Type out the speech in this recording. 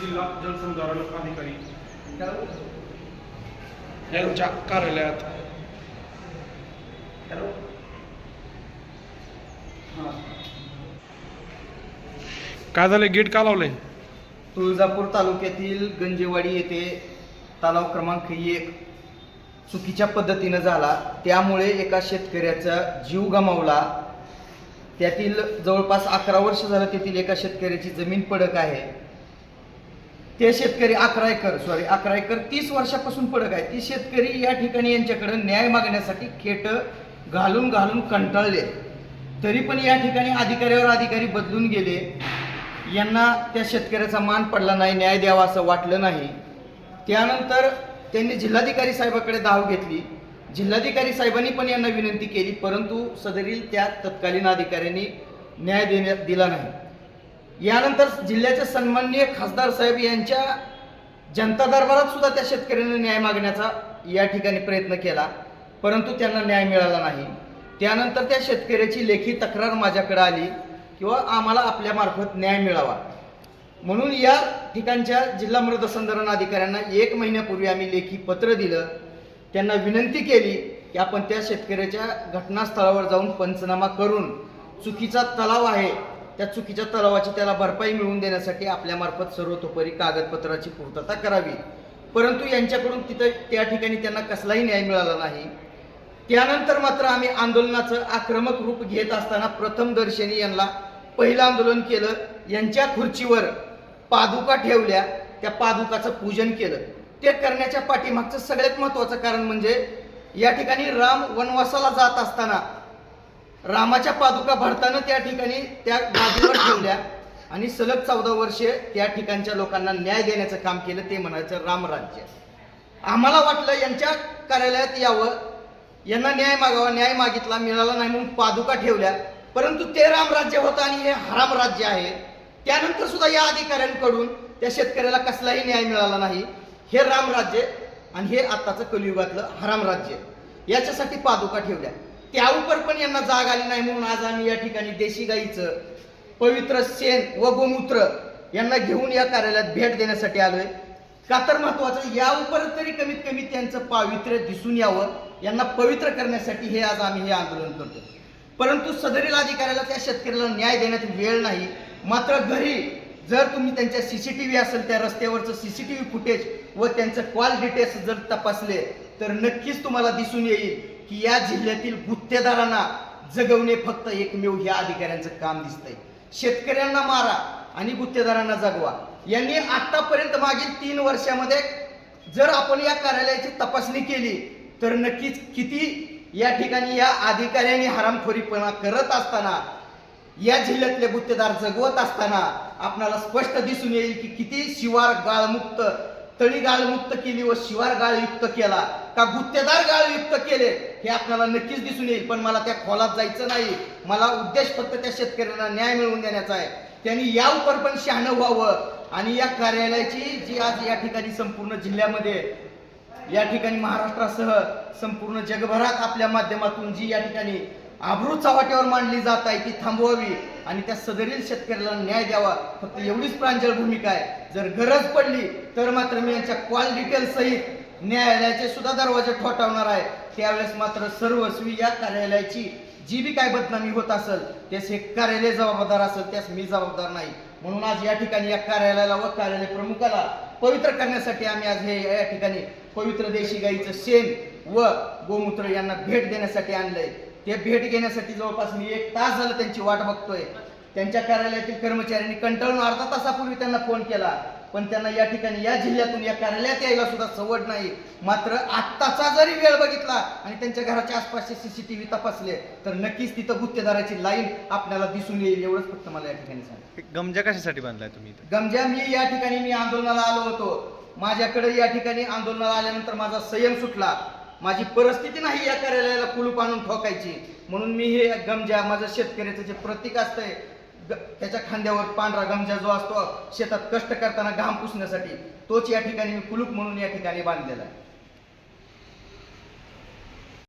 जिल्हा जलसंधारण अधिकारी. यांच्या कार्यालयात. काय झालं? गेट का लावलंय? तुळजापूर तालुक्यातील गंजेवाडी येथे तलाव क्रमांक एक चुकीच्या पद्धतीनं झाला. त्यामुळे एका शेतकऱ्याचा जीव गमावला. त्यातील जवळपास अकरा वर्ष झालं तेथील एका शेतकऱ्याची जमीन पडक आहे. ते शेतकरी अकरा एकर सॉरी अकरा एकर तीस वर्षापासून पडक आहे. ती शेतकरी या ठिकाणी यांच्याकडे न्याय मागण्यासाठी खेट घालून घालून कंटाळले. तरी पण या ठिकाणी अधिकाऱ्यावर अधिकारी बदलून गेले. यांना त्या शेतकऱ्याचा मान पडला नाही न्याय द्यावा असं वाटलं नाही. त्यानंतर त्यांनी जिल्हाधिकारी साहेबाकडे धाव घेतली. जिल्हाधिकारी साहेबांनी पण यांना विनंती केली परंतु सदरील त्या तत्कालीन अधिकाऱ्यांनी न्याय देण्यात दिला नाही. यानंतर जिल्ह्याचे सन्माननीय खासदार साहेब यांच्या जनता दरबारात सुद्धा त्या शेतकऱ्यांनी न्याय मागण्याचा या ठिकाणी प्रयत्न केला परंतु त्यांना न्याय मिळाला नाही. त्यानंतर त्या शेतकऱ्याची लेखी तक्रार माझ्याकडे आली किंवा आम्हाला आपल्यामार्फत न्याय मिळावा. म्हणून या ठिकाणच्या जिल्हा मृदसंधारण अधिकाऱ्यांना एक महिन्यापूर्वी आम्ही लेखी पत्र दिलं त्यांना विनंती केली की आपण त्या शेतकऱ्याच्या घटनास्थळावर जाऊन पंचनामा करून चुकीचा तलाव आहे त्या चुकीच्या तलावाची त्याला भरपाई मिळवून देण्यासाठी आपल्यामार्फत सर्वतोपरी कागदपत्राची पूर्तता करावी. परंतु यांच्याकडून तिथं त्या ठिकाणी त्यांना कसलाही न्याय मिळाला नाही. त्यानंतर मात्र आम्ही आंदोलनाचं आक्रमक रूप घेत असताना प्रथम दर्शनी यांना पहिलं आंदोलन केलं. यांच्या खुर्चीवर पादुका ठेवल्या. त्या पादुकाचं पूजन केलं. ते करण्याच्या पाठीमागचं सगळ्यात महत्वाचं कारण म्हणजे या ठिकाणी राम वनवासाला जात असताना रामाच्या पादुका भरताना त्या ठिकाणी त्या गादीवर ठेवल्या आणि सलग चौदा वर्षे त्या ठिकाणच्या लोकांना न्याय देण्याचं काम केलं ते म्हणायचं रामराज्य आम्हाला वाटलं यांच्या कार्यालयात यावं यांना न्याय मागावा न्याय मागितला मिळाला नाही म्हणून पादुका ठेवल्या. परंतु ते रामराज्य होतं आणि हे हराम राज्य आहे. त्यानंतर सुद्धा या अधिकाऱ्यांकडून त्या शेतकऱ्याला कसलाही न्याय मिळाला नाही. हे रामराज्य आणि हे आत्ताचं कलियुगातलं हराम राज्य. याच्यासाठी पादुका ठेवल्या. त्याउपर पण यांना जाग आली नाही म्हणून आज आम्ही या ठिकाणी देशी गाईचं पवित्र शेण व गोमूत्र यांना घेऊन या कार्यालयात भेट देण्यासाठी आलोय. का तर महत्वाचं या उपर तरी कमीत कमी त्यांचं पावित्र्य दिसून यावं. यांना पवित्र करण्यासाठी हे आज आम्ही हे आंदोलन करतो परंतु सदरील अधिकाऱ्याला त्या शेतकऱ्याला न्याय देण्यात वेळ नाही. मात्र घरी जर तुम्ही त्यांच्या सीसीटीव्ही असेल त्या रस्त्यावरचं सीसीटीव्ही फुटेज व त्यांचं कॉल डिटेल्स जर तपासले तर नक्कीच तुम्हाला दिसून येईल की या जिल्ह्यातील गुत्तेदारांना जगवणे फक्त एकमेव ह्या अधिकाऱ्यांचं काम दिसतंय. शेतकऱ्यांना मारा आणि गुत्तेदारांना जगवा. यांनी आतापर्यंत मागील तीन वर्षामध्ये जर आपण या कार्यालयाची तपासणी केली तर नक्कीच किती या ठिकाणी या अधिकाऱ्यांनी हरामखोरीपणा करत असताना या जिल्ह्यातले गुत्तेदार जगवत असताना आपणाला स्पष्ट दिसून येईल की किती शिवार गाळमुक्त तळी गाळमुक्त केली व शिवार गाळयुक्त केला. का गुत्तेदार गाळयुक्त केले हे आपल्याला नक्कीच दिसून येईल. पण मला त्या खोलात जायचं नाही. मला उद्देश फक्त त्या शेतकऱ्यांना न्याय मिळवून देण्याचा आहे. त्यांनी या उपर पण शहाणं व्हावं. आणि या कार्यालयाची जी आज या ठिकाणी संपूर्ण जिल्ह्यामध्ये या ठिकाणी महाराष्ट्रासह संपूर्ण जगभरात आपल्या माध्यमातून जी या ठिकाणी आबरू चव्हाट्यावर मांडली जात आहे ती थांबवावी. आणि त्या सदरील शेतकऱ्याला न्याय द्यावा. फक्त एवढीच प्रांजळ भूमिका आहे. जर गरज पडली तर मात्र मी यांच्या कॉल डिटेल सहित न्यायालयाचे सुद्धा दरवाजे ठोठावणार आहे. त्यावेळेस मात्र सर्वस्वी या कार्यालयाची जी बी काय बदनामी होत असेल त्यास हे कार्यालय जबाबदार असेल त्यास मी जबाबदार नाही. म्हणून आज या ठिकाणी या कार्यालयाला व कार्यालय प्रमुखाला पवित्र करण्यासाठी आम्ही आज हे या ठिकाणी पवित्र देशी गाईचं शेण व गोमूत्र यांना भेट देण्यासाठी आणलंय. ते भेट घेण्यासाठी जवळपास मी एक तास झालं त्यांची वाट बघतोय. त्यांच्या कार्यालयातील कर्मचाऱ्यांनी कंटाळून अर्धा तासापूर्वी त्यांना फोन केला. पण त्यांना या ठिकाणी या जिल्ह्यातून या कार्यालयात यायला सुद्धा सवड नाही. मात्र आत्ताचा जरी वेळ बघितला आणि त्यांच्या घराच्या आसपासचे सीसीटीव्ही तपासले तर नक्कीच तिथं गुत्तेदाराची लाईन आपल्याला दिसून येईल एवढंच फक्त मला या ठिकाणी सांग गमजा कशासाठी बांधलाय तुम्ही? गमजा मी या ठिकाणी मी आंदोलनाला आलो होतो. माझ्याकडे या ठिकाणी आंदोलनाला आल्यानंतर माझा संयम सुटला. माझी परिस्थिती नाही या कार्यालयाला कुलूप आणून ठोकायची. म्हणून मी हे गमजा माझं शेतकऱ्याचं जे प्रतीक असतंय. ग- त्याच्या खांद्यावर पांढरा गमजा जो असतो शेतात कष्ट करताना घाम पुसण्यासाठी तोच या ठिकाणी मी कुलूप म्हणून या ठिकाणी बांधलेला आहे.